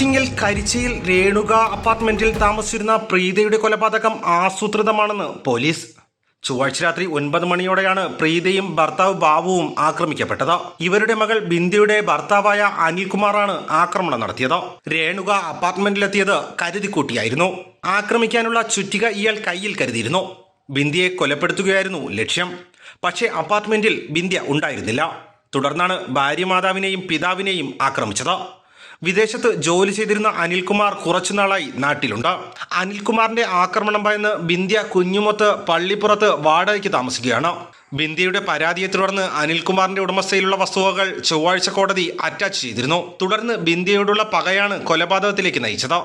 കരിച്ചിയിൽ രേണുക അപ്പാർട്ട്മെന്റിൽ താമസിച്ചിരുന്ന പ്രീതയുടെ കൊലപാതകം ആസൂത്രിതമാണെന്ന് പോലീസ്. ചൊവ്വാഴ്ച രാത്രി ഒൻപത് മണിയോടെയാണ് പ്രീതയും ഭർത്താവ് ബാബുവും ആക്രമിക്കപ്പെട്ടത്. ഇവരുടെ മകൾ ബിന്ദിയുടെ ഭർത്താവായ അനിൽകുമാറാണ് ആക്രമണം നടത്തിയത്. രേണുക അപ്പാർട്ട്മെന്റിലെത്തിയത് കരുതിക്കൂട്ടിയായിരുന്നു. ആക്രമിക്കാനുള്ള ചുറ്റിക ഇയാൾ കയ്യിൽ കരുതിയിരുന്നു. ബിന്ദിയെ കൊലപ്പെടുത്തുകയായിരുന്നു ലക്ഷ്യം. പക്ഷേ അപ്പാർട്ട്മെന്റിൽ ബിന്ദ്യ ഉണ്ടായിരുന്നില്ല. തുടർന്നാണ് ഭാര്യ മാതാവിനെയും പിതാവിനെയും ആക്രമിച്ചത്. വിദേശത്ത് ജോലി ചെയ്തിരുന്ന അനിൽകുമാർ കുറച്ചുനാളായി നാട്ടിലുണ്ട്. അനിൽകുമാറിന്റെ ആക്രമണം ഭയന്ന് ബിന്ദ്യ കുഞ്ഞുമൊത്ത് പള്ളിപ്പുറത്ത് വാടകയ്ക്ക് താമസിക്കുകയാണ്. ബിന്ദിയുടെ പരാതിയെ തുടർന്ന് അനിൽകുമാറിന്റെ ഉടമസ്ഥയിലുള്ള വസ്തുവകൾ ചൊവ്വാഴ്ച കോടതി അറ്റാച്ച് ചെയ്തിരുന്നു. തുടർന്ന് ബിന്ദിയോടുള്ള പകയാണ് കൊലപാതകത്തിലേക്ക് നയിച്ചത്.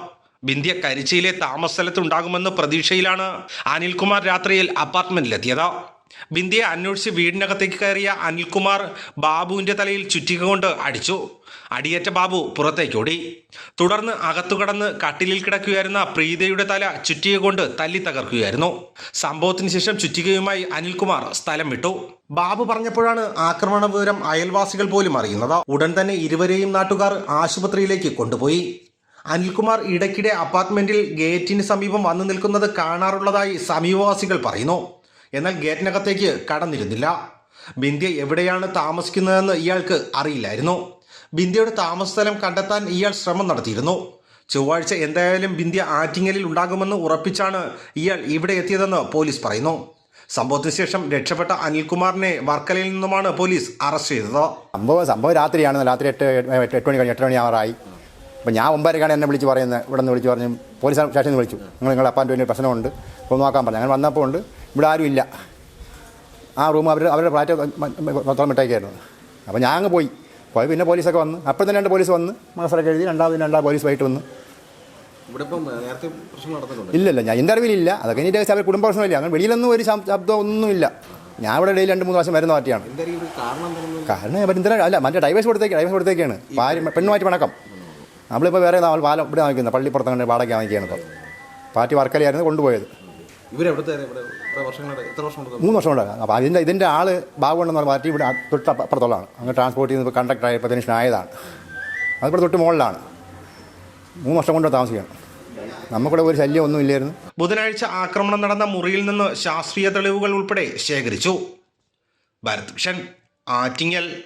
ബിന്ധ്യ കരിച്ചിയിലെ താമസ സ്ഥലത്തുണ്ടാകുമെന്ന പ്രതീക്ഷയിലാണ് അനിൽകുമാർ രാത്രിയിൽ അപ്പാർട്ട്മെന്റിലെത്തിയത്. ബിന്ദിയെ അന്വേഷിച്ച് വീടിനകത്തേക്ക് കയറിയ അനിൽകുമാർ ബാബുവിന്റെ തലയിൽ ചുറ്റിക കൊണ്ട് അടിച്ചു. അടിയേറ്റ ബാബു പുറത്തേക്കോടി തുടർന്ന് അകത്തു കടന്ന് കട്ടിലിൽ കിടക്കുകയായിരുന്ന പ്രീതയുടെ തല ചുറ്റിക കൊണ്ട് തല്ലി തകർക്കുകയായിരുന്നു. സംഭവത്തിന് ശേഷം ചുറ്റികയുമായി അനിൽകുമാർ സ്ഥലം വിട്ടു. ബാബു പറഞ്ഞപ്പോഴാണ് ആക്രമണ വിവരം അയൽവാസികൾ പോലും അറിയുന്നത്. ഉടൻ തന്നെ ഇരുവരെയും നാട്ടുകാർ ആശുപത്രിയിലേക്ക് കൊണ്ടുപോയി. അനിൽകുമാർ ഇടയ്ക്കിടെ അപ്പാർട്ട്മെന്റിൽ ഗേറ്റിന് സമീപം വന്നു നിൽക്കുന്നത് കാണാറുള്ളതായി സമീപവാസികൾ പറയുന്നു. എന്നാൽ ഗേറ്റിനകത്തേക്ക് കടന്നിരുന്നില്ല. ബിന്ദ്യ എവിടെയാണ് താമസിക്കുന്നതെന്ന് ഇയാൾക്ക് അറിയില്ലായിരുന്നു. ബിന്ദ്യയുടെ താമസസ്ഥലം കണ്ടെത്താൻ ഇയാൾ ശ്രമം നടത്തിയിരുന്നു. ചൊവ്വാഴ്ച എന്തായാലും ബിന്ദ്യ ആറ്റിങ്ങലിൽ ഉണ്ടാകുമെന്ന് ഉറപ്പിച്ചാണ് ഇയാൾ ഇവിടെ എത്തിയതെന്ന് പോലീസ് പറയുന്നു. സംഭവത്തിന് ശേഷം രക്ഷപ്പെട്ട അനിൽകുമാറിനെ വർക്കലയിൽ നിന്നുമാണ് പോലീസ് അറസ്റ്റ് ചെയ്തത്. സംഭവം സംഭവം രാത്രിയാണ്. രാത്രി എട്ട് എട്ട് മണി കഴിഞ്ഞ് എട്ട് മണി അപ്പോൾ ഞാൻ ഒമ്പതരക്കാണ് എന്നെ വിളിച്ച് പറയുന്നത്. ഇവിടെ നിന്ന് വിളിച്ച് പറഞ്ഞു പോലീസ് സ്റ്റേഷനിൽ നിന്ന് വിളിച്ചു. നിങ്ങൾ നിങ്ങളുടെ അപ്പാന്റെ ഒരു പ്രശ്നമുണ്ട്. ഒന്ന് നോക്കാൻ പറഞ്ഞു. അങ്ങനെ വന്നപ്പോൾ ഉണ്ട്. ഇവിടെ ആരും ഇല്ല. ആ റൂം അവർ അവരുടെ ഫ്ലാറ്റ് പത്രം ഇട്ടേക്കായിരുന്നു. അപ്പോൾ ഞാൻ അങ്ങ് പോയി. പോയി പിന്നെ പോലീസൊക്കെ വന്ന്. അപ്പം തന്നെ രണ്ട് പോലീസ് വന്ന്. മാസമൊക്കെ എഴുതി രണ്ടാമത് രണ്ടാം പോലീസ് വൈകിട്ട് വന്ന്. ഇല്ല ഇല്ല. ഞാൻ എന്റെ അറിവിലില്ല അതൊക്കെ ഇനി അവർ കുടുംബ പ്രശ്നമില്ല. അങ്ങനെ വെളിയിലൊന്നും ഒരു ശബ്- ശബ്ദം ഒന്നുമില്ല ഞാൻ ഇവിടെ ഡെയിലി രണ്ട് മൂന്ന് പ്രാവശ്യം വരുന്ന പാർട്ടിയാണ്. കാരണം ഇവർ അല്ല മറ്റേ ഡൈവേഴ്സ് കൊടുത്തേക്ക് ഡൈവേഴ്സ് കൊടുത്തേക്കാണ്. ഭാര്യ പെണ്ണുമായിട്ട് പണക്കം നമ്മളിപ്പോൾ വേറെ നമ്മൾ പാലം ഇവിടെ വാങ്ങിക്കുന്നത് പള്ളിപ്പുറത്ത് കണ്ട് വാടക വാങ്ങിക്കുകയാണ് ഇപ്പോൾ പാർട്ടി വർക്കലയായിരുന്നു കൊണ്ടുപോയത്. മൂന്ന് വർഷം കൊണ്ടാണ് അപ്പോൾ അതിന്റെ ഇതിന്റെ ആൾ ബാബുണ്ടെന്ന് പറഞ്ഞ പാർട്ടി ഇവിടെ തൊട്ട് അപ്പ- അപ്പുറത്തുള്ളതാണ്. അങ്ങ് ട്രാൻസ്പോർട്ട് ചെയ്യുന്നത് ഇപ്പോൾ കണ്ടക്ടർ ആയപ്പോൾ അതിന് ആയതാണ് അതിവിടെ തൊട്ട് മുകളിലാണ്. മൂന്ന് വർഷം കൊണ്ട് താമസിക്കണം. നമുക്കിവിടെ ഒരു ശല്യം ഒന്നും ഇല്ലായിരുന്നു. ബുധനാഴ്ച ആക്രമണം നടന്ന മുറിയിൽ നിന്ന് ശാസ്ത്രീയ തെളിവുകൾ ഉൾപ്പെടെ ശേഖരിച്ചു. ഭാരത് വിഷൻ ആറ്റിങ്ങൽ